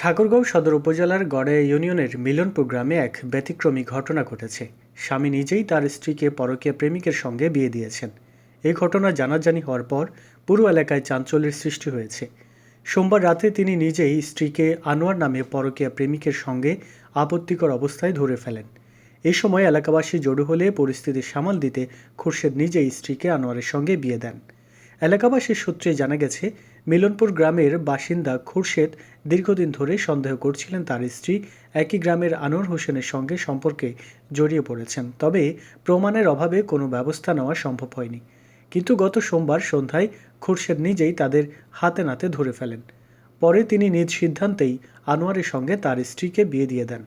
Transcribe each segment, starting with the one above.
ঠাকুরগাঁও সদর উপজেলার গড়ে ইউনিয়নের মিলনপুর গ্রামে এক ব্যতিক্রমী ঘটনা ঘটেছে। স্বামী নিজেই তার স্ত্রীকে পরকীয়া প্রেমিকের সঙ্গে বিয়ে দিয়েছেন। এই ঘটনা জানাজানি হওয়ার পর পুরো এলাকায় চাঞ্চল্যের সৃষ্টি হয়েছে। সোমবার রাতে তিনি নিজেই স্ত্রীকে আনোয়ার নামে পরকীয়া প্রেমিকের সঙ্গে আপত্তিকর অবস্থায় ধরে ফেলেন। এই সময় এলাকাবাসী জড়ো হলে পরিস্থিতি সামাল দিতে খুরশেদ নিজেই স্ত্রীকে আনোয়ারের সঙ্গে বিয়ে দেন। এলাকাবাসীর সূত্রে জানা গেছে মিলনপুর গ্রামের বাসিন্দা খুরশেদ দীর্ঘদিন ধরে সন্দেহ করছিলেন তার স্ত্রী। একই গ্রামের আনোয়ার হোসেনের সঙ্গে সম্পর্কে জড়িয়ে পড়েছেন। তবে প্রমাণের অভাবে কোনো ব্যবস্থা নেওয়া সম্ভব হয়নি। কিন্তু গত সোমবার সন্ধ্যায় খুরশেদ নিজেই তাদের হাতে নাতে ধরে ফেলেন। পরে তিনি নিজ সিদ্ধান্তেই আনোয়ারের সঙ্গে তার স্ত্রীকে বিয়ে দিয়ে দেন।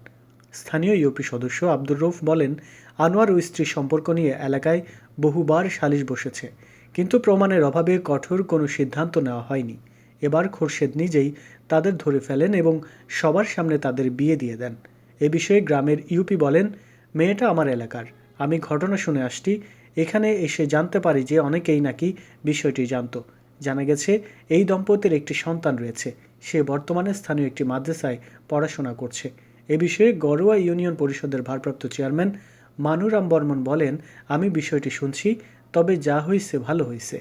স্থানীয় ইউপি সদস্য আব্দুর রৌফ বলেন, আনোয়ার ও স্ত্রীর সম্পর্ক নিয়ে এলাকায় বহুবার সালিশ বসেছে। কিন্তু প্রমাণের অভাবে কঠোর কোনো সিদ্ধান্ত নেওয়া হয়নি। এবার খোরশেদ নিজেই তাদের ধরে ফেলেন এবং সবার সামনে তাদের বিয়ে দিয়ে দেন। এ বিষয়ে গ্রামের ইউপি বলেন, মেয়েটা আমার এলাকার। আমি ঘটনা শুনে আসছি। এখানে এসে জানতে পারি যে অনেকেই নাকি বিষয়টি জানতো। জানা গেছে, এই দম্পতির একটি সন্তান রয়েছে। সে বর্তমানে স্থানীয় একটি মাদ্রাসায় পড়াশোনা করছে। এ বিষয়ে গড়ুয়া ইউনিয়ন পরিষদের ভারপ্রাপ্ত চেয়ারম্যান মানুরাম বর্মন বলেন আমি বিষয়টি শুনছি তবে যা হয়েছে ভালো হয়েছে